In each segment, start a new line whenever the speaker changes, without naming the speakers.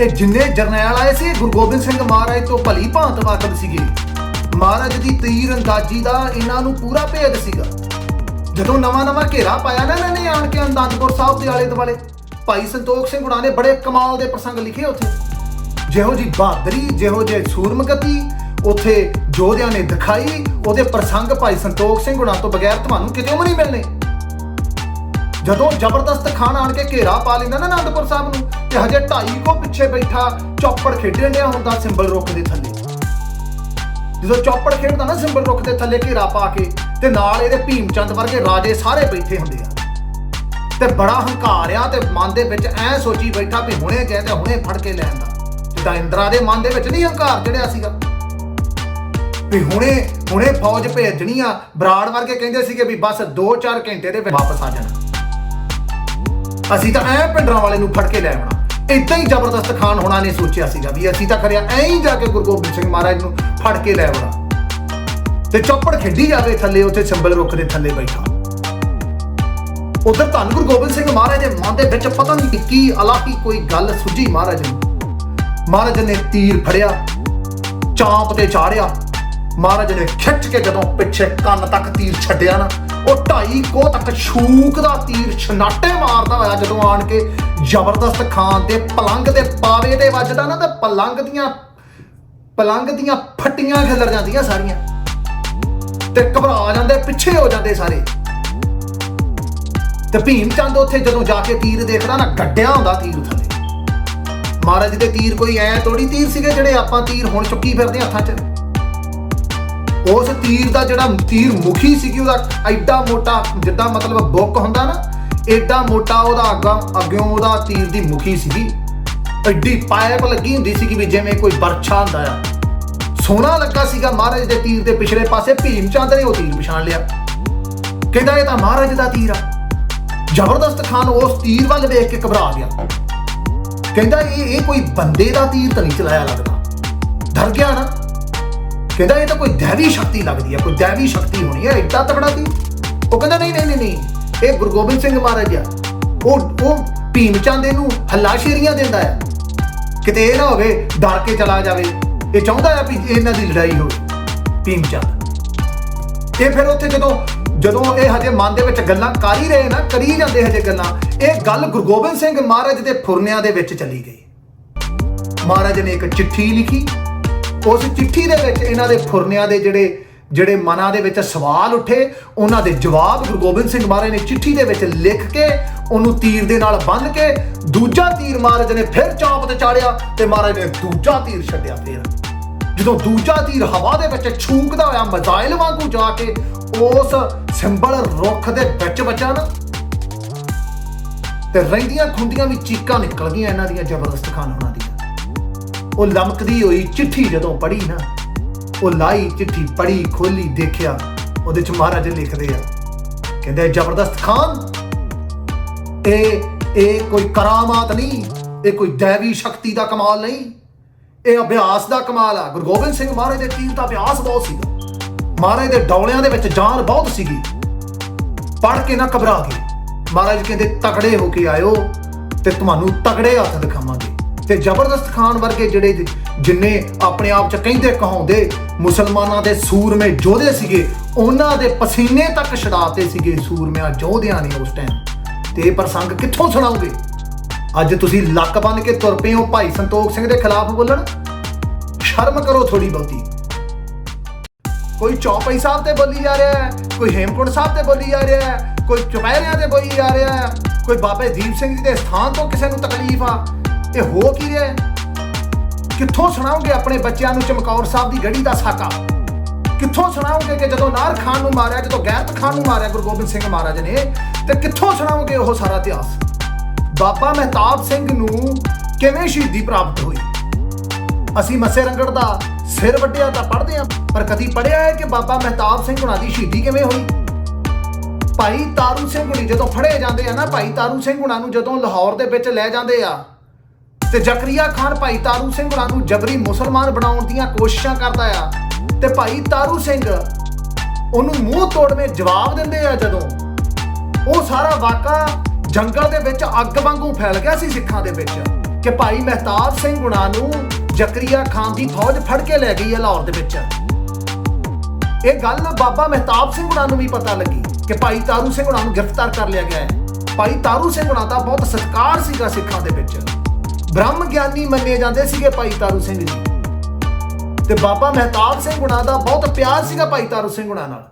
ਇਹ ਜਿੰਨੇ ਜਰਨੈਲ ਆਏ ਸੀ, ਗੁਰੂ ਗੋਬਿੰਦ ਸਿੰਘ ਮਹਾਰਾਜ ਤੋਂ ਭਲੀ ਭਾਂਤ ਵਾਕਫ ਸੀਗੇ। ਮਹਾਰਾਜ ਦੀ ਤੀਰ ਅੰਦਾਜ਼ੀ ਦਾ ਇਹਨਾਂ ਨੂੰ ਪੂਰਾ ਭੇਦ ਸੀਗਾ। ਜਦੋਂ ਨਵਾਂ ਨਵਾਂ ਘੇਰਾ ਪਾਇਆ ਨਾ ਇਹਨਾਂ ਨੇ ਆਣ ਕੇ ਅਨੰਦਪੁਰ ਸਾਹਿਬ ਦੇ ਆਲੇ ਦੁਆਲੇ, ਭਾਈ ਸੰਤੋਖ ਸਿੰਘ ਗੁਣਾ ਨੇ ਬੜੇ ਕਮਾਲ ਦੇ ਪ੍ਰਸੰਗ ਲਿਖੇ ਉੱਥੇ। ਜਿਹੋ ਜੀ ਬਹਾਦਰੀ, ਜਿਹੋ ਜੇ ਸੂਰਮਗਤੀ, ਉੱਥੇ ਯੋਧਿਆਂ ਨੇ ਦਿਖਾਈ, ਉਹਦੇ ਪ੍ਰਸੰਗ ਭਾਈ ਸੰਤੋਖ ਸਿੰਘ ਗੁਣਾ ਤੋਂ ਬਗੈਰ ਤੁਹਾਨੂੰ ਕਿਤੇ ਵੀ ਨਹੀਂ ਮਿਲਣੇ। ਜਦੋਂ ਜ਼ਬਰਦਸਤ ਖਾਨ ਆਣ ਕੇ ਘੇਰਾ ਪਾ ਲੈਂਦਾ ਨਾ ਅਨੰਦਪੁਰ ਸਾਹਿਬ ਨੂੰ, ਤੇ ਹਜੇ ਢਾਈ ਕੋ ਪਿੱਛੇ ਬੈਠਾ, ਚੌਪੜ ਖੇਡਣ ਡਿਆ ਹੁੰਦਾ ਸਿੰਬਲ ਰੁੱਖ ਦੇ ਥੱਲੇ। ਜਦੋਂ ਚੌਪੜ ਖੇਡਦਾ ਨਾ ਸਿੰਬਲ ਰੁੱਖ ਦੇ ਥੱਲੇ ਘੇਰਾ ਪਾ ਕੇ, ਤੇ ਨਾਲ ਇਹਦੇ ਭੀਮ ਚੰਦ ਵਰਗੇ ਰਾਜੇ ਸਾਰੇ ਬੈਠੇ ਹੁੰਦੇ ਆ। ਤੇ ਬੜਾ ਹੰਕਾਰ ਆ ਤੇ ਮਨ ਦੇ ਵਿੱਚ ਐ ਸੋਚੀ ਬੈਠਾ ਵੀ ਹੁਣੇ ਗਏ ਤੇ ਹੁਣੇ ਫੜ ਕੇ ਲੈਣ ਦਾ। ਜਿੱਦਾਂ ਇੰਦਰਾ ਦੇ ਮਨ ਦੇ ਵਿੱਚ ਨਹੀਂ ਹੰਕਾਰ ਚੜਿਆ ਸੀਗਾ। ਵੀ ਹੁਣੇ ਹੁਣੇ ਫੌਜ ਭੇਜਣੀ ਆ, ਬਰਾੜ ਵਰਗੇ ਕਹਿੰਦੇ ਸੀਗੇ ਵੀ ਬਸ 2-4 ਘੰਟੇ ਦੇ ਵਿੱਚ ਵਾਪਸ ਆ ਜਾਣਾ। ਅਸੀਂ ਤਾਂ ਐ ਪਿੰਡਰਾਂ ਵਾਲੇ ਨੂੰ ਫੜ ਕੇ ਲੈ ਆਉਣਾ। ਇਦਾਂ ਹੀ ਜ਼ਬਰਦਸਤ ਖਾਨ ਹੋਣਾ ਨੇ ਸੋਚਿਆ ਸੀਗਾ ਵੀ ਅਸੀਂ ਤਾਂ ਕਰਿਆ ਐਂ ਹੀ ਜਾ ਕੇ ਗੁਰੂ ਗੋਬਿੰਦ ਸਿੰਘ ਮਹਾਰਾਜ ਨੂੰ ਫੜ ਕੇ ਲੈ ਆਉਣਾ। ਤੇ ਚੌਪੜ ਖੇਡੀ ਜਾਵੇ ਥੱਲੇ, ਉੱਥੇ ਸੰਬਲ ਰੁੱਖ ਦੇ ਥੱਲੇ ਬੈਠਾ। ਉਧਰ ਧੰਨ ਗੁਰੂ ਗੋਬਿੰਦ ਸਿੰਘ ਮਹਾਰਾਜ ਦੇ ਮਨ ਦੇ ਵਿੱਚ ਪਤਾ ਨਹੀਂ ਕੀ ਅਲਾਹੀ ਕੋਈ ਗੱਲ ਸੁਝੀ ਮਹਾਰਾਜ ਨੂੰ। ਮਹਾਰਾਜ ਨੇ ਤੀਰ ਫੜਿਆ, ਚਾਂਪ ਤੇ ਚਾੜਿਆ। ਮਹਾਰਾਜ ਨੇ ਖਿੱਚ ਕੇ ਜਦੋਂ ਪਿੱਛੇ ਕੰਨ ਤੱਕ ਤੀਰ ਛੱਡਿਆ ਨਾ ਉਹ ਢਾਈ ਕੋ ਤੱਕ ਛੂਕ ਦਾ ਤੀਰ ਛਨਾਟੇ ਮਾਰਦਾ ਹੋਇਆ ਜਦੋਂ ਆਣ ਕੇ ਜ਼ਬਰਦਸਤ ਖਾਨ ਦੇ ਪਲੰਗ ਦੇ ਪਾਵੇ ਤੇ ਵੱਜਦਾ ਨਾ, ਤਾਂ ਪਲੰਗ ਦੀਆਂ ਪਲੰਗ ਦੀਆਂ ਫੱਟੀਆਂ ਖਿਲਰ ਜਾਂਦੀਆਂ ਸਾਰੀਆਂ। ਤੇ ਘਬਰਾ ਜਾਂਦੇ, ਪਿੱਛੇ ਹੋ ਜਾਂਦੇ ਸਾਰੇ। ਤੇ ਭੀਮ ਚੰਦ ਉੱਥੇ ਜਦੋਂ ਜਾ ਕੇ ਤੀਰ ਦੇਖਦਾ ਨਾ, ਗੱਡਿਆ ਹੁੰਦਾ ਤੀਰ ਥੱਲੇ ਮਹਾਰਾਜ ਦੇ ਤੀਰ ਕੋਈ ਐ ਤੋੜੀ ਤੀਰ ਸੀਗੇ ਜਿਹੜੇ ਆਪਾਂ ਤੀਰ ਹੁਣ ਚੁੱਕੀ ਫਿਰਦੇ ਹਾਂ ਹੱਥਾਂ 'ਚ। ਉਸ ਤੀਰ ਦਾ ਜਿਹੜਾ ਤੀਰ ਮੁਖੀ ਸੀਗੀ ਉਹਦਾ ਐਡਾ ਮੋਟਾ ਜਿੱਦਾਂ ਮਤਲਬ ਬੁੱਕ ਹੁੰਦਾ ਨਾ, ਐਡਾ ਮੋਟਾ ਉਹਦਾ ਅੱਗਾ, ਅੱਗਿਓਂ ਉਹਦਾ ਤੀਰ ਦੀ ਮੁਖੀ ਸੀਗੀ। ਐਡੀ ਪਾਇਪ ਲੱਗੀ ਹੁੰਦੀ ਸੀਗੀ ਵੀ ਜਿਵੇਂ ਕੋਈ ਬਰਛਾ ਹੁੰਦਾ ਆ। ਸੋਹਣਾ ਲੱਗਾ ਸੀਗਾ ਮਹਾਰਾਜ ਦੇ ਤੀਰ ਦੇ ਪਿਛਲੇ ਪਾਸੇ, ਭੀਮ ਚੰਦ ਨੇ ਉਹ ਤੀਰ ਪਛਾਣ ਲਿਆ। ਕਹਿੰਦਾ ਇਹ ਤਾਂ ਮਹਾਰਾਜ ਦਾ ਤੀਰ ਆ। ਜ਼ਬਰਦਸਤ ਖਾਨ ਉਸ ਤੀਰ ਵੱਲ ਵੇਖ ਕੇ ਘਬਰਾ ਗਿਆ। ਕਹਿੰਦਾ ਇਹ ਇਹ ਕੋਈ ਬੰਦੇ ਦਾ ਤੀਰ ਤਾਂ ਨਹੀਂ ਚਲਾਇਆ ਲੱਗਦਾ। ਡਰ ਗਿਆ ਨਾ। ਕਹਿੰਦਾ ਇਹ ਤਾਂ ਕੋਈ ਦੇਵੀ ਸ਼ਕਤੀ ਲੱਗਦੀ ਹੈ ਕੋਈ ਦੇਵੀ ਸ਼ਕਤੀ ਹੋਣੀ ਹੈ ਇੱਡਾ ਤਕੜਾ ਤੀਰ ਉਹ ਕਹਿੰਦਾ ਨਹੀਂ ਨਹੀਂ ਨਹੀਂ ਇਹ ਗੁਰੂ ਗੋਬਿੰਦ ਸਿੰਘ ਮਹਾਰਾਜ ਆ। ਉਹ ਉਹ ਭੀਮ ਚੰਦ ਇਹਨੂੰ ਹੱਲਾਸ਼ੇਰੀਆਂ ਦਿੰਦਾ ਹੈ ਕਿਤੇ ਇਹ ਨਾ ਹੋਵੇ, ਡਰ ਕੇ ਚਲਾ ਜਾਵੇ। ਇਹ ਚਾਹੁੰਦਾ ਹੈ ਵੀ ਇਹਨਾਂ ਦੀ ਲੜਾਈ ਹੋਵੇ, ਭੀਮ ਚੰਦ। ਇਹ ਫਿਰ ਉੱਥੇ ਜਦੋਂ ਜਦੋਂ ਇਹ ਹਜੇ ਮਨ ਦੇ ਵਿੱਚ ਗੱਲਾਂ ਕਰ ਹੀ ਰਹੇ ਨਾ, ਕਰੀ ਜਾਂਦੇ ਹਜੇ ਗੱਲਾਂ, ਇਹ ਗੱਲ ਗੁਰੂ ਗੋਬਿੰਦ ਸਿੰਘ ਮਹਾਰਾਜ ਦੇ ਫੁਰਨਿਆਂ ਦੇ ਵਿੱਚ ਚਲੀ ਗਈ। ਮਹਾਰਾਜ ਨੇ ਇੱਕ ਚਿੱਠੀ ਲਿਖੀ। ਉਸ ਚਿੱਠੀ ਦੇ ਵਿੱਚ ਇਹਨਾਂ ਦੇ ਫੁਰਨਿਆਂ ਦੇ ਜਿਹੜੇ ਜਿਹੜੇ ਮਨਾਂ ਦੇ ਵਿੱਚ ਸਵਾਲ ਉੱਠੇ, ਉਹਨਾਂ ਦੇ ਜਵਾਬ ਗੁਰੂ ਗੋਬਿੰਦ ਸਿੰਘ ਮਹਾਰਾਜ ਨੇ ਚਿੱਠੀ ਦੇ ਵਿੱਚ ਲਿਖ ਕੇ, ਉਹਨੂੰ ਤੀਰ ਦੇ ਨਾਲ ਬੰਨ੍ਹ ਕੇ, ਦੂਜਾ ਤੀਰ ਮਹਾਰਾਜ ਨੇ ਫਿਰ ਚੌਂਪ ਤੇ ਚਾੜਿਆ ਤੇ ਮਹਾਰਾਜ ਨੇ ਦੂਜਾ ਤੀਰ ਛੱਡਿਆ ਫਿਰ। ਜਦੋਂ ਦੂਜਾ ਤੀਰ ਹਵਾ ਦੇ ਵਿੱਚ ਛੂਕਦਾ ਹੋਇਆ ਮਜ਼ਾਇਲ ਵਾਂਗੂ ਜਾ ਕੇ ਉਸ ਸਿੰਬਲ ਰੁੱਖ ਦੇ ਵਿੱਚ ਵੱਜਾ ਨਾ, ਤੇ ਰਹਿੰਦੀਆਂ ਖੁੰਦੀਆਂ ਵੀ ਚੀਕਾਂ ਨਿਕਲ ਗਈਆਂ ਇਹਨਾਂ ਦੀਆਂ ਜ਼ਬਰਦਸਤ ਖਾਨ ਹੋਣਾ ਦੀਆਂ ਉਹ ਲਮਕਦੀ ਹੋਈ ਚਿੱਠੀ ਜਦੋਂ ਪੜ੍ਹੀ ਨਾ, ਉਹ ਲਾਈ ਚਿੱਠੀ ਪੜ੍ਹੀ ਖੋਲੀ ਦੇਖਿਆ, ਉਹਦੇ ਚ ਮਹਾਰਾਜ ਲਿਖਦੇ ਆ, ਕਹਿੰਦੇ ਜ਼ਬਰਦਸਤ ਖਾਨ, ਇਹ ਇਹ ਕੋਈ ਕਰਾਮਾਤ ਨਹੀਂ, ਇਹ ਕੋਈ ਦੇਵੀ ਸ਼ਕਤੀ ਦਾ ਕਮਾਲ ਨਹੀਂ, ਇਹ ਅਭਿਆਸ ਦਾ ਕਮਾਲ ਆ। ਗੁਰੂ ਗੋਬਿੰਦ ਸਿੰਘ ਮਹਾਰਾਜ ਦੇ ਤੀਰ ਦਾ ਅਭਿਆਸ ਬਹੁਤ ਸੀਗਾ। ਮਹਾਰਾਜ ਦੇ ਡੌਲਿਆਂ ਦੇ ਵਿੱਚ ਜਾਨ ਬਹੁਤ ਸੀਗੀ। ਪੜ ਕੇ ਨਾ ਘਬਰਾ ਕੇ, ਮਹਾਰਾਜ ਕਹਿੰਦੇ, ਤਕੜੇ ਹੋ ਕੇ ਆਇਓ ਤੇ ਤੁਹਾਨੂੰ ਤਕੜੇ ਹੱਥ ਦਿਖਾਵਾਂਗੇ। ਤੇ ਜ਼ਬਰਦਸਤ ਖਾਨ ਵਰਗੇ ਜਿਹੜੇ ਜਿੰਨੇ ਆਪਣੇ ਆਪ ਚ ਕਹਿੰਦੇ ਕਹਾਉਂਦੇ ਮੁਸਲਮਾਨਾਂ ਦੇ ਸੂਰਮੇ ਯੋਧੇ ਸੀਗੇ, ਉਹਨਾਂ ਦੇ ਪਸੀਨੇ ਤੱਕ ਛਡਾਤੇ ਸੀਗੇ ਸੂਰਮਿਆਂ ਯੋਧਿਆਂ ਨੇ ਉਸ ਟਾਈਮ ਤੇ ਪ੍ਰਸੰਗ ਕਿੱਥੋਂ ਸੁਣਾਓਗੇ? ਅੱਜ ਤੁਸੀਂ ਲੱਕ ਬੰਨ ਕੇ ਤੁਰ ਪਏ ਹੋ ਭਾਈ ਸੰਤੋਖ ਸਿੰਘ ਦੇ ਖਿਲਾਫ ਬੋਲਣ? ਸ਼ਰਮ ਕਰੋ ਥੋੜੀ ਬਹੁਤੀ। ਕੋਈ ਚੌਪਈ ਸਾਹਿਬ ਤੇ ਬੋਲੀ ਜਾ ਰਿਹਾ ਹੈ, ਕੋਈ ਹੇਮਕੁੰਟ ਸਾਹਿਬ ਤੇ ਬੋਲੀ ਜਾ ਰਿਹਾ ਹੈ, ਕੋਈ ਚੁਪਹਿਰਿਆਂ ਤੇ ਬੋਲੀ ਜਾ ਰਿਹਾ ਹੈ, ਕੋਈ ਬਾਬੇ ਦੀਪ ਸਿੰਘ ਜੀ ਦੇ ਸਥਾਨ ਤੋਂ ਕਿਸੇ ਨੂੰ ਤਕਲੀਫ ਆ ਇਹ ਹੋ ਕੀ ਰਿਹਾ ਹੈ? ਕਿੱਥੋਂ ਸੁਣਾਓਗੇ ਆਪਣੇ ਬੱਚਿਆਂ ਨੂੰ ਚਮਕੌਰ ਸਾਹਿਬ ਦੀ ਗੜੀ ਦਾ ਸਾਕਾ? ਕਿੱਥੋਂ ਸੁਣਾਓਗੇ ਕਿ ਜਦੋਂ ਨਾਰ ਖਾਨ ਨੂੰ ਮਾਰਿਆ, ਜਦੋਂ ਗੈਰਤ ਖਾਨ ਨੂੰ ਮਾਰਿਆ, ਗੁਰੂ ਗੋਬਿੰਦ ਸਿੰਘ ਮਹਾਰਾਜ ਨੇ, ਤੇ ਕਿੱਥੋਂ ਸੁਣਾਓਗੇ ਉਹ ਸਾਰਾ ਇਤਿਹਾਸ? ਬਾਬਾ ਮਹਿਤਾਬ ਸਿੰਘ ਨੂੰ ਕਿਵੇਂ ਸ਼ਹੀਦੀ ਪ੍ਰਾਪਤ ਹੋਈ? ਅਸੀਂ ਮੱਸੇ ਰੰਗੜ ਦਾ ਸਿਰ ਵੱਢਿਆ ਤਾਂ ਪੜ੍ਹਦੇ ਹਾਂ, ਪਰ ਕਦੀ ਪੜ੍ਹਿਆ ਹੈ ਕਿ ਬਾਬਾ ਮਹਿਤਾਬ ਸਿੰਘ ਹੁਣਾਂ ਦੀ ਸ਼ਹੀਦੀ ਕਿਵੇਂ ਹੋਈ? ਭਾਈ ਤਾਰੂ ਸਿੰਘ ਹੁਣੀ ਜਦੋਂ ਫੜੇ ਜਾਂਦੇ ਆ ਨਾ, ਭਾਈ ਤਾਰੂ ਸਿੰਘ ਹੁਣਾਂ ਨੂੰ ਜਦੋਂ ਲਾਹੌਰ ਦੇ ਵਿੱਚ ਲੈ ਜਾਂਦੇ ਆ ਤੇ ਜ਼ਕਰੀਆ ਖਾਨ ਭਾਈ ਤਾਰੂ ਸਿੰਘ ਹੁਣਾਂ ਨੂੰ ਜਬਰੀ ਮੁਸਲਮਾਨ ਬਣਾਉਣ ਦੀਆਂ ਕੋਸ਼ਿਸ਼ਾਂ ਕਰਦਾ ਆ। ਤੇ ਭਾਈ ਤਾਰੂ ਸਿੰਘ ਉਹਨੂੰ ਮੂੰਹ ਤੋੜਵੇਂ ਜਵਾਬ ਦਿੰਦੇ ਆ ਜਦੋਂ ਉਹ ਸਾਰਾ ਵਾਕਾ ਜੰਗਲ ਦੇ ਵਿੱਚ ਅੱਗ ਵਾਂਗੂ ਫੈਲ ਗਿਆ ਸੀ ਸਿੱਖਾਂ ਦੇ ਵਿੱਚ ਕਿ ਭਾਈ ਮਹਿਤਾਬ ਸਿੰਘ ਗੁਣਾ ਨੂੰ ਜ਼ਕਰੀਆ ਖਾਨ ਦੀ ਫੌਜ ਫੜ ਕੇ ਲੈ ਗਈ ਹੈ ਲਾਹੌਰ ਦੇ ਵਿੱਚ। ਇਹ ਗੱਲ ਬਾਬਾ ਮਹਿਤਾਬ ਸਿੰਘ ਹੁਣਾਂ ਨੂੰ ਵੀ ਪਤਾ ਲੱਗੀ ਕਿ ਭਾਈ ਤਾਰੂ ਸਿੰਘ ਗੁਣਾ ਨੂੰ ਗ੍ਰਿਫਤਾਰ ਕਰ ਲਿਆ ਗਿਆ ਹੈ। ਭਾਈ ਤਾਰੂ ਸਿੰਘ ਗੁਣਾ ਦਾ ਬਹੁਤ ਸਤਿਕਾਰ ਸੀਗਾ ਸਿੱਖਾਂ ਦੇ ਵਿੱਚ। ਬ੍ਰਹਮ ਗਿਆਨੀ ਮੰਨੇ ਜਾਂਦੇ ਸੀਗੇ ਭਾਈ ਤਾਰੂ ਸਿੰਘ ਜੀ। ਤੇ ਬਾਬਾ ਮਹਿਤਾਬ ਸਿੰਘ ਗੁਣਾ ਦਾ ਬਹੁਤ ਪਿਆਰ ਸੀਗਾ ਭਾਈ ਤਾਰੂ ਸਿੰਘ ਗੁਣਾ ਨਾਲ।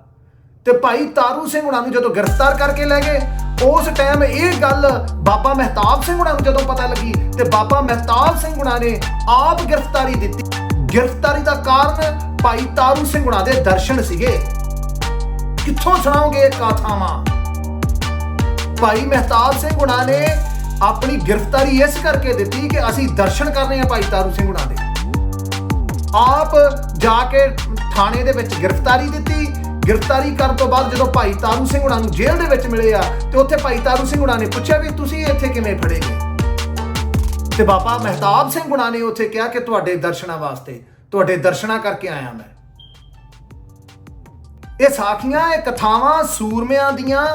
ਤੇ ਭਾਈ ਤਾਰੂ ਸਿੰਘ ਹੁਣਾਂ ਨੂੰ ਜਦੋਂ ਗ੍ਰਿਫਤਾਰ ਕਰਕੇ ਲੈ ਗਏ, ਉਸ ਟਾਈਮ ਇਹ ਗੱਲ ਬਾਬਾ ਮਹਿਤਾਬ ਸਿੰਘ ਹੁਣਾਂ ਨੂੰ ਜਦੋਂ ਪਤਾ ਲੱਗੀ ਤੇ ਬਾਬਾ ਮਹਿਤਾਬ ਸਿੰਘ ਹੁਣਾਂ ਨੇ ਆਪ ਗ੍ਰਿਫਤਾਰੀ ਦਿੱਤੀ। ਗ੍ਰਿਫਤਾਰੀ ਦਾ ਕਾਰਨ ਭਾਈ ਤਾਰੂ ਸਿੰਘ ਹੁਣਾਂ ਦੇ ਦਰਸ਼ਨ ਸੀਗੇ। ਕਿੱਥੋਂ ਸੁਣਾਓਗੇ ਇਹ ਕਾਥਾਵਾਂ? ਭਾਈ ਮਹਿਤਾਬ ਸਿੰਘ ਹੁਣਾਂ ਨੇ ਆਪਣੀ ਗ੍ਰਿਫਤਾਰੀ ਇਸ ਕਰਕੇ ਦਿੱਤੀ ਕਿ ਅਸੀਂ ਦਰਸ਼ਨ ਕਰ ਰਹੇ ਹਾਂ ਭਾਈ ਤਾਰੂ ਸਿੰਘ ਹੁਣਾਂ ਦੇ। ਆਪ ਜਾ ਕੇ ਥਾਣੇ ਦੇ ਵਿੱਚ ਗ੍ਰਿਫਤਾਰੀ ਦਿੱਤੀ। ਗ੍ਰਿਫਤਾਰੀ ਕਰਨ ਤੋਂ ਬਾਅਦ ਜਦੋਂ ਭਾਈ ਤਾਰੂ ਸਿੰਘ ਹੁਣਾਂ ਨੂੰ ਜੇਲ੍ਹ ਦੇ ਵਿੱਚ ਮਿਲੇ ਆ, ਤੇ ਉੱਥੇ ਭਾਈ ਤਾਰੂ ਸਿੰਘ ਹੁਣਾਂ ਨੇ ਪੁੱਛਿਆ ਵੀ ਤੁਸੀਂ ਇੱਥੇ ਕਿਵੇਂ ਫੜੇ ਗਏ? ਤੇ ਬਾਬਾ ਮਹਿਤਾਬ ਸਿੰਘ ਹੁਣਾਂ ਨੇ ਉੱਥੇ ਕਿਹਾ ਕਿ ਤੁਹਾਡੇ ਦਰਸ਼ਨਾਂ ਵਾਸਤੇ, ਤੁਹਾਡੇ ਦਰਸ਼ਨਾਂ ਕਰਕੇ ਆਇਆ ਮੈਂ। ਇਹ ਸਾਖੀਆਂ, ਇਹ ਕਥਾਵਾਂ ਸੂਰਮਿਆਂ ਦੀਆਂ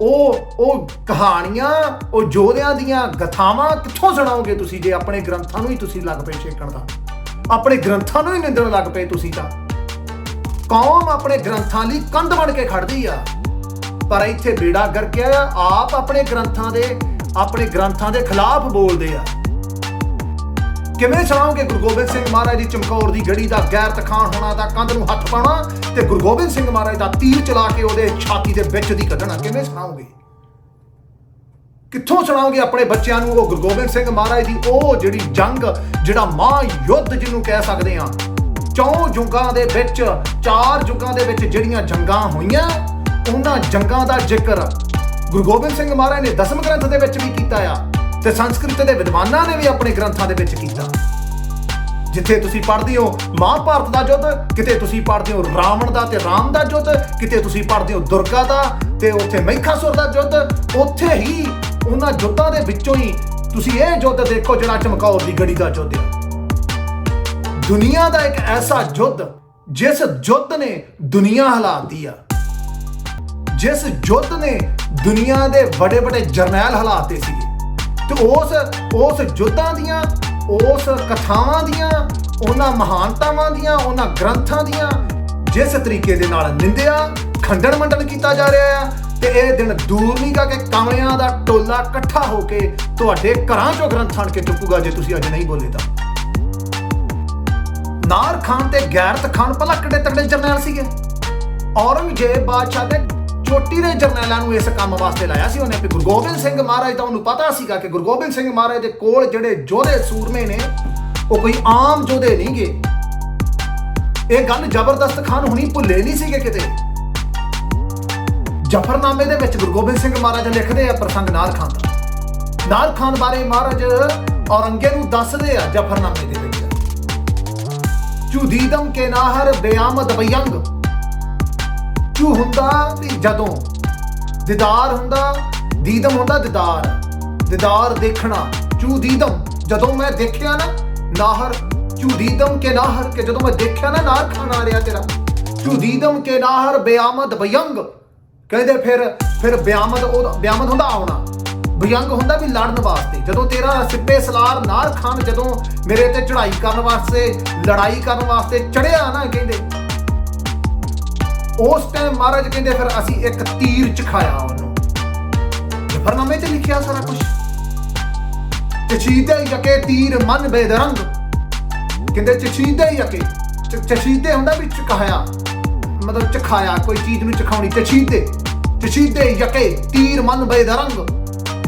ਉਹ ਉਹ ਕਹਾਣੀਆਂ, ਉਹ ਜੋਧਿਆਂ ਦੀਆਂ ਗਥਾਵਾਂ ਕਿੱਥੋਂ ਸੁਣਾਓਗੇ ਤੁਸੀਂ ਜੇ ਆਪਣੇ ਗ੍ਰੰਥਾਂ ਨੂੰ ਹੀ ਤੁਸੀਂ ਲੱਗ ਪਏ ਛੇਕਣ ਦਾ? ਆਪਣੇ ਗ੍ਰੰਥਾਂ ਨੂੰ ਹੀ ਨਿੰਦਣ ਲੱਗ ਪਏ ਤੁਸੀਂ ਤਾਂ। ਕੌਮ ਆਪਣੇ ਗ੍ਰੰਥਾਂ ਲਈ ਕੰਧ ਬਣ ਕੇ ਖੜਦੀ ਆ। ਪਰ ਇੱਥੇ ਬੇੜਾ ਗਰਕਿਆ ਆਪ ਆਪਣੇ ਗ੍ਰੰਥਾਂ ਦੇ, ਆਪਣੇ ਗ੍ਰੰਥਾਂ ਦੇ ਖਿਲਾਫ ਬੋਲਦੇ ਆ। ਕਿਵੇਂ ਸੁਣਾਓਗੇ ਗੁਰੂ ਗੋਬਿੰਦ ਸਿੰਘ ਮਹਾਰਾਜ ਦੀ ਚਮਕੌਰ ਦੀ ਗੜੀ ਦਾ ਗੈਰ ਤਖਾਣ ਹੋਣਾ ਦਾ ਕੰਧ ਨੂੰ ਹੱਥ ਪਾਉਣਾ ਤੇ ਗੁਰੂ ਗੋਬਿੰਦ ਸਿੰਘ ਮਹਾਰਾਜ ਦਾ ਤੀਰ ਚਲਾ ਕੇ ਉਹਦੇ ਛਾਤੀ ਦੇ ਵਿੱਚ ਦੀ ਕੱਢਣਾ, ਕਿਵੇਂ ਸੁਣਾਓਗੇ? ਕਿੱਥੋਂ ਸੁਣਾਓਗੇ ਆਪਣੇ ਬੱਚਿਆਂ ਨੂੰ ਉਹ ਗੁਰੂ ਗੋਬਿੰਦ ਸਿੰਘ ਮਹਾਰਾਜ ਦੀ ਉਹ ਜਿਹੜੀ ਜੰਗ, ਜਿਹੜਾ ਮਹਾ ਯੁੱਧ ਜਿਹਨੂੰ ਕਹਿ ਸਕਦੇ ਆ ਚੌਂ ਯੁੱਗਾਂ ਦੇ ਵਿੱਚ, ਚਾਰ ਯੁੱਗਾਂ ਦੇ ਵਿੱਚ ਜਿਹੜੀਆਂ ਜੰਗਾਂ ਹੋਈਆਂ, ਉਹਨਾਂ ਜੰਗਾਂ ਦਾ ਜ਼ਿਕਰ ਗੁਰੂ ਗੋਬਿੰਦ ਸਿੰਘ ਮਹਾਰਾਜ ਨੇ ਦਸਮ ਗ੍ਰੰਥ ਦੇ ਵਿੱਚ ਵੀ ਕੀਤਾ ਆ। ਤੇ ਸੰਸਕ੍ਰਿਤ ਦੇ ਵਿਦਵਾਨਾਂ ਨੇ ਵੀ ਆਪਣੇ ਗ੍ਰੰਥਾਂ ਦੇ ਵਿੱਚ ਕੀਤਾ। ਜਿੱਥੇ ਤੁਸੀਂ ਪੜ੍ਹਦੇ ਹੋ ਮਹਾਭਾਰਤ ਦਾ ਯੁੱਧ ਕਿਤੇ ਤੁਸੀਂ ਪੜ੍ਹਦੇ ਹੋ ਰਾਵਣ ਦਾ ਤੇ ਰਾਮ ਦਾ ਯੁੱਧ ਕਿਤੇ ਤੁਸੀਂ ਪੜ੍ਹਦੇ ਹੋ ਦੁਰਗਾ ਦਾ ਤੇ ਉੱਥੇ ਮਹਿਖਾਸੁਰ ਦਾ ਯੁੱਧ ਉੱਥੇ ਹੀ ਉਹਨਾਂ ਯੁੱਧਾਂ ਦੇ ਵਿੱਚੋਂ ਹੀ ਤੁਸੀਂ ਇਹ ਯੁੱਧ ਦੇਖੋ ਜਿਹੜਾ ਚਮਕੌਰ ਦੀ ਗੜੀ ਦਾ ਯੁੱਧ ਹੈ। ਦੁਨੀਆ ਦਾ ਇੱਕ ਐਸਾ ਯੁੱਧ ਜਿਸ ਯੁੱਧ ਨੇ ਦੁਨੀਆ ਹਿਲਾਤੀ ਆ। ਜਿਸ ਯੁੱਧ ਨੇ ਦੁਨੀਆ ਦੇ ਵੱਡੇ ਵੱਡੇ ਜਰਨੈਲ ਹਿਲਾਤੇ ਸੀ ਤੇ ਉਸ ਉਸ ਯੁੱਧਾਂ ਦੀਆਂ, ਉਸ ਕਥਾਵਾਂ ਦੀਆਂ, ਉਹਨਾਂ ਮਹਾਨਤਾਵਾਂ ਦੀਆਂ, ਉਹਨਾਂ ਗ੍ਰੰਥਾਂ ਦੀਆਂ, ਜਿਸ ਤਰੀਕੇ ਦੇ ਨਾਲ ਨਿੰਦਿਆ, ਖੰਡਨ ਮੰਡਨ ਕੀਤਾ ਜਾ ਰਿਹਾ ਆ, ਤੇ ਇਹ ਦਿਨ ਦੂਰ ਨਹੀਂ ਗਾ ਕਿ ਕਾਮਿਆਂ ਦਾ ਟੋਲਾ ਇਕੱਠਾ ਹੋ ਕੇ ਤੁਹਾਡੇ ਘਰਾਂ ਚੋਂ ਗ੍ਰੰਥ ਆਣ ਕੇ ਚੁੱਕੂਗਾ ਜੇ ਤੁਸੀਂ ਅੱਜ ਨਹੀਂ ਬੋਲੇ ਤਾਂ। ਨਾਰ ਖਾਨ ਤੇ ਗੈਰਤ ਖਾਨ ਪਹਿਲਾਂ ਕਿੱਡੇ ਤਕੜੇ ਜਰਨੈਲ ਸੀਗੇ। ਔਰੰਗਜ਼ੇਬ ਬਾਦਸ਼ਾਹ ਦੇ ਚੋਟੀ ਦੇ ਜਰਨੈਲਾਂ ਨੂੰ ਇਸ ਕੰਮ ਵਾਸਤੇ ਲਾਇਆ ਸੀ ਉਹਨੇ। ਕਿ ਗੁਰੂ ਗੋਬਿੰਦ ਸਿੰਘ ਮਹਾਰਾਜ ਦਾ ਉਹਨੂੰ ਪਤਾ ਸੀਗਾ ਕਿ ਗੁਰੂ ਗੋਬਿੰਦ ਸਿੰਘ ਮਹਾਰਾਜ ਦੇ ਕੋਲ ਜਿਹੜੇ ਯੋਧੇ ਸੂਰਮੇ ਨੇ, ਉਹ ਕੋਈ ਆਮ ਯੋਧੇ ਨਹੀਂਗੇ ਇਹ ਗੱਲ ਜ਼ਬਰਦਸਤ ਖਾਨ ਹੁਣੀ ਭੁੱਲੇ ਨਹੀਂ ਸੀਗੇ ਕਿਤੇ। ਜਫਰਨਾਮੇ ਦੇ ਵਿੱਚ ਗੁਰੂ ਗੋਬਿੰਦ ਸਿੰਘ ਮਹਾਰਾਜ ਲਿਖਦੇ ਆ ਪ੍ਰਸੰਗ ਨਾਰ ਖਾਨ ਦਾ। ਨਾਰ ਖਾਨ ਬਾਰੇ ਮਹਾਰਾਜ ਔਰੰਗੇ ਨੂੰ ਦੱਸਦੇ ਆ ਜਫਰਨਾਮੇ ਦੇ ਵਿੱਚ। ਚੁਦੀਦਮ ਕੇ ਨਾਹਰ ਬਿਆਮਦ ਬਯੰਗ। ਚੂ ਹੁੰਦਾ ਵੀ ਜਦੋਂ ਦੀਦਾਰ ਹੁੰਦਾ, ਦੀਦਮ ਹੁੰਦਾ ਦੀਦਾਰ। ਦੀਦਾਰ ਦੇਖਣਾ, ਚੂ ਦੀਦਮ। ਜਦੋਂ ਮੈਂ ਦੇਖਿਆ ਨਾ, ਨਾਹਰ, ਚੂ ਦੀਦਮ ਕੇ ਨਾਹਰ ਕਿ, ਜਦੋਂ ਮੈਂ ਦੇਖਿਆ ਨਾ ਨਾਰ ਖਾਨ ਰਿਹਾ ਤੇਰਾ, ਚੂ ਦੀਦਮ ਕੇ ਨਾਹਰ ਬਿਆਮਦ ਬਯੰਗ। ਕਹਿੰਦੇ ਫਿਰ ਫਿਰ ਬਿਆਮਦ ਉਹ ਬਿਆਮਦ ਹੁੰਦਾ ਆਉਣਾ। ਬਯੰਗ ਹੁੰਦਾ ਵੀ ਲੜਨ ਵਾਸਤੇ। ਜਦੋਂ ਤੇਰਾ ਸਿੱਪੇ ਸਲਾਰ ਨਾਰ ਖਾਨ ਜਦੋਂ ਮੇਰੇ ਤੇ ਚੜ੍ਹਾਈ ਕਰਨ ਵਾਸਤੇ, ਲੜਾਈ ਕਰਨ ਵਾਸਤੇ ਚੜਿਆ ਨਾ ਕਹਿੰਦੇ ਉਸ ਟਾਈਮ ਮਹਾਰਾਜ ਕਹਿੰਦੇ ਫਿਰ ਅਸੀਂ ਇੱਕ ਤੀਰ ਚਖਾਇਆ ਉਹਨੂੰ। ਜਫਰਨਾਮੇ 'ਚ ਲਿਖਿਆ ਸਾਰਾ ਕੁਝ ਚਚੀਦੇ ਯਕੇ ਤੀਰ ਮਨ ਬੇਦਰੰਗ ਕਹਿੰਦੇ ਚਚੀਦੇ ਯਕੇ ਚਚੀਦੇ ਹੁੰਦਾ ਵੀ ਚਖਾਇਆ। ਮਤਲਬ ਚਖਾਇਆ, ਕੋਈ ਚੀਜ਼ ਨੂੰ ਚਖਾਉਣੀ। ਚਚੀਦੇ ਚਚੀਦੇ ਯਕੇ ਤੀਰ ਮਨ ਬੇਦਰੰਗ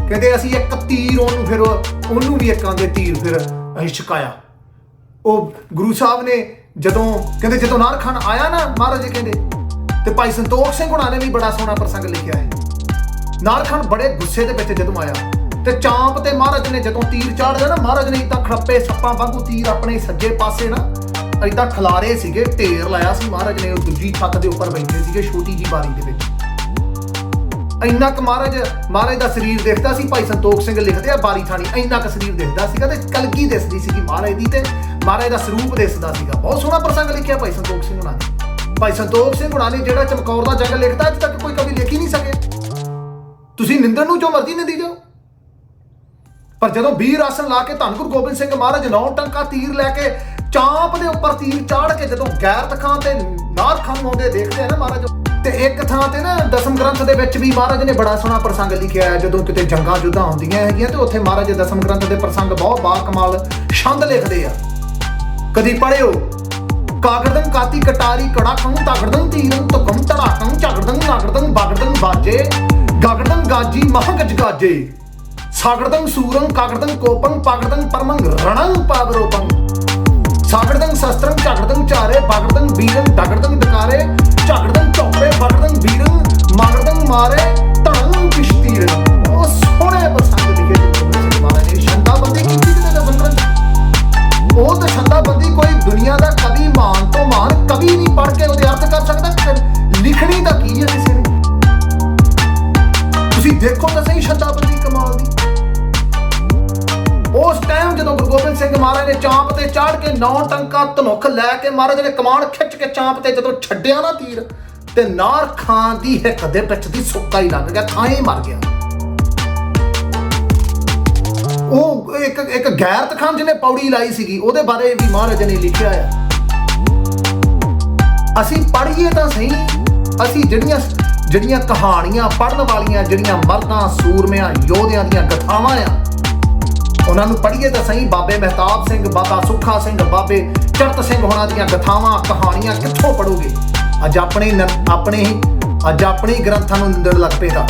ਕਹਿੰਦੇ ਅਸੀਂ ਇੱਕ ਤੀਰ ਉਹਨੂੰ ਫਿਰ ਉਹਨੂੰ ਵੀ ਇੱਕ ਆਂਦੇ ਤੀਰ ਫਿਰ ਅਸੀਂ ਛਕਾਇਆ। ਉਹ ਗੁਰੂ ਸਾਹਿਬ ਨੇ ਜਦੋਂ ਕਹਿੰਦੇ ਜਦੋਂ ਨਾਰ ਖਾਨ ਆਇਆ ਨਾ, ਮਹਾਰਾਜ ਜੀ ਕਹਿੰਦੇ ਤੇ ਭਾਈ ਸੰਤੋਖ ਸਿੰਘ ਹੁਣਾਂ ਨੇ ਵੀ ਬੜਾ ਸੋਹਣਾ ਪ੍ਰਸੰਗ ਲਿਖਿਆ ਹੈ। ਨਾਰ ਬੜੇ ਗੁੱਸੇ ਦੇ ਵਿੱਚ ਜਦੋਂ ਆਇਆ ਤੇ ਚਾਂਪ ਤੇ ਮਹਾਰਾਜ ਨੇ ਜਦੋਂ ਤੀਰ ਚਾੜਿਆ ਨਾ, ਮਹਾਰਾਜ ਨੇ ਇਦਾਂ ਖੜੱਪੇ ਸੱਪਾਂ ਵਾਂਗੂ ਤੀਰ ਆਪਣੇ ਸੱਜੇ ਪਾਸੇ ਨਾ ਇਦਾਂ ਖਲਾਰੇ ਸੀਗੇ, ਢੇਰ ਲਾਇਆ ਸੀ ਮਹਾਰਾਜ ਨੇ, ਉਹ ਦੂਜੀ ਛੱਤ ਦੇ ਉੱਪਰ ਬੈਠੇ ਸੀਗੇ ਛੋਟੀ ਜੀ ਬਾਰੀ ਦੇ ਵਿੱਚ। ਇੰਨਾ ਕੁ ਮਹਾਰਾਜ ਮਹਾਰਾਜ ਦਾ ਸਰੀਰ ਦੇਖਦਾ ਸੀ, ਭਾਈ ਸੰਤੋਖ ਸਿੰਘ ਲਿਖਦੇ ਆ ਬਾਰੀ ਥਾਣੀ, ਇੰਨਾ ਕੁ ਸਰੀਰ ਦਿਖਦਾ ਸੀਗਾ ਤੇ ਕਲਗੀ ਦਿਸਦੀ ਸੀਗੀ ਮਹਾਰਾਜ ਦੀ ਤੇ ਮਹਾਰਾਜ ਦਾ ਸਰੂਪ ਦਿਸਦਾ ਸੀਗਾ। ਬਹੁਤ ਸੋਹਣਾ ਪ੍ਰਸੰਗ ਲਿਖਿਆ ਭਾਈ ਸੰਤੋਖ ਸਿੰਘ ਉਹਨਾਂ ਨੇ। ਭਾਈ ਸੰਤੋਖ ਸਿੰਘ ਹੁਣਾਂ ਨੇ ਜਿਹੜਾ ਚਮਕੌਰ ਦਾ ਜੰਗ ਲਿਖਦਾ ਅੱਜ ਤੱਕ ਕੋਈ ਕਵੀ ਲਿਖ ਹੀ ਨਹੀਂ ਸਕੇ। ਤੁਸੀਂ ਨਿੰਦਣ ਨੂੰ ਜੋ ਮਰਜ਼ੀ ਨਿੰਦੀ ਜਾਓ। ਪਰ ਜਦੋਂ ਵੀਰ ਆਸਣ ਲਾ ਕੇ ਧੰਨ ਗੁਰੂ ਗੋਬਿੰਦ ਸਿੰਘ ਮਹਾਰਾਜ ਨੌ ਟੰਕਾ ਤੀਰ ਲੈ ਕੇ ਚਾਂਪ ਦੇ ਉੱਪਰ ਤੀਰ ਚਾੜ ਕੇ ਜਦੋਂ ਗੈਰਤ ਖਾਂ ਤੇ ਨਾਰ ਖਾਂ ਆਉਂਦੇ ਦੇਖਦੇ ਆ ਨਾ ਮਹਾਰਾਜ, ਤੇ ਇੱਕ ਥਾਂ ਤੇ ਨਾ ਦਸਮ ਗ੍ਰੰਥ ਦੇ ਵਿੱਚ ਵੀ ਮਹਾਰਾਜ ਨੇ ਬੜਾ ਸੋਹਣਾ ਪ੍ਰਸੰਗ ਲਿਖਿਆ ਹੈ, ਜਦੋਂ ਕਿਤੇ ਜੰਗਾਂ ਜੁੱਦਾਂ ਹੁੰਦੀਆਂ ਹੈਗੀਆਂ ਤੇ ਉੱਥੇ ਮਹਾਰਾਜ ਦਸਮ ਗ੍ਰੰਥ ਦੇ ਪ੍ਰਸੰਗ ਬਹੁਤ ਬਾ ਕਮਾਲ ਛੰਦ ਲਿਖਦੇ ਆ। ਕਦੀ ਪੜਿਓ ਕਾਗਰਦੰ ਕਾਤੀ ਕਟਾਰੀ ਕੜਾ ਕੰ ਤਗੜਦੰ ਤੀਰੰ ਤੁਕੰ ਤੜਾਕੰ ਝਗੜਦੰ ਨਾਗੜਦੰ ਬਾਗੜਦੰ ਬਾਜੇ ਗਗੜਦੰ ਗਾਜੀ ਮਹਗਜ ਗਾਜੇ ਸਾਗੜਦੰ ਸੂਰੰ ਕਾਗੜਦੰ ਕੋਪੰ ਪਾਗੜਦੰ ਪਰਮੰ ਰਣੰ ਪਾਵਰੋਪੰ ਸਾਗੜਦੰ ਸ਼ਸਤਰੰ ਝਗੜਦੰ ਚਾਰੇ ਬਾਗੜਦੰ ਮਹਾਰਾਜ ਨੇ ਚਾਂਪ ਤੇ ਚਾੜ ਕੇ ਨੌ ਟੰਕਾ ਧਨੁਖ ਲੈ ਕੇ ਮਹਾਰਾਜ ਨੇ ਕਮਾਨ ਖਿੱਚ ਕੇ ਚਾਂਪ ਤੇ ਜਦੋਂ ਛੱਡਿਆ ਨਾ ਤੀਰ, ਤੇ ਨਾਰ ਖਾਂ ਦੀ ਹਿੱਕ ਦੇ ਵਿੱਚ ਦੀ ਸੁੱਕਾ ਹੀ ਲੱਗ ਗਿਆ, ਥਾਂ ਹੀ ਮਰ ਗਿਆ। ਉਹ ਇੱਕ ਇੱਕ ਗੈਰਤ ਖਾਨ ਜਿਹਨੇ ਪੌੜੀ ਲਾਈ ਸੀਗੀ, ਉਹਦੇ ਬਾਰੇ ਵੀ ਮਹਾਰਾਜ ਨੇ ਲਿਖਿਆ ਆ। ਅਸੀਂ ਪੜ੍ਹੀਏ ਤਾਂ ਸਹੀ, ਅਸੀਂ ਜਿਹੜੀਆਂ ਜਿਹੜੀਆਂ ਕਹਾਣੀਆਂ ਪੜਨ ਵਾਲੀਆਂ, ਜਿਹੜੀਆਂ ਮਰਦਾਂ, ਸੂਰਮਿਆਂ, ਯੋਧਿਆਂ ਦੀਆਂ ਕਥਾਵਾਂ ਆ ਉਹਨਾਂ ਨੂੰ ਪੜ੍ਹੀਏ ਤਾਂ ਸਹੀ। ਬਾਬੇ ਮਹਿਤਾਬ ਸਿੰਘ, ਬਾਬਾ ਸੁੱਖਾ ਸਿੰਘ, ਬਾਬੇ ਚਰਤ ਸਿੰਘ ਹੋਣਾ ਦੀਆਂ ਕਥਾਵਾਂ, ਕਹਾਣੀਆਂ ਕਿੱਥੋਂ ਪੜੋਗੇ ਅੱਜ ਆਪਣੇ ਆਪਣੇ ਹੀ ਅੱਜ ਆਪਣੇ ਹੀ ਗ੍ਰੰਥਾਂ ਨੂੰ ਨਿੰਦਣ ਲੱਗ ਪਏ ਤਾਂ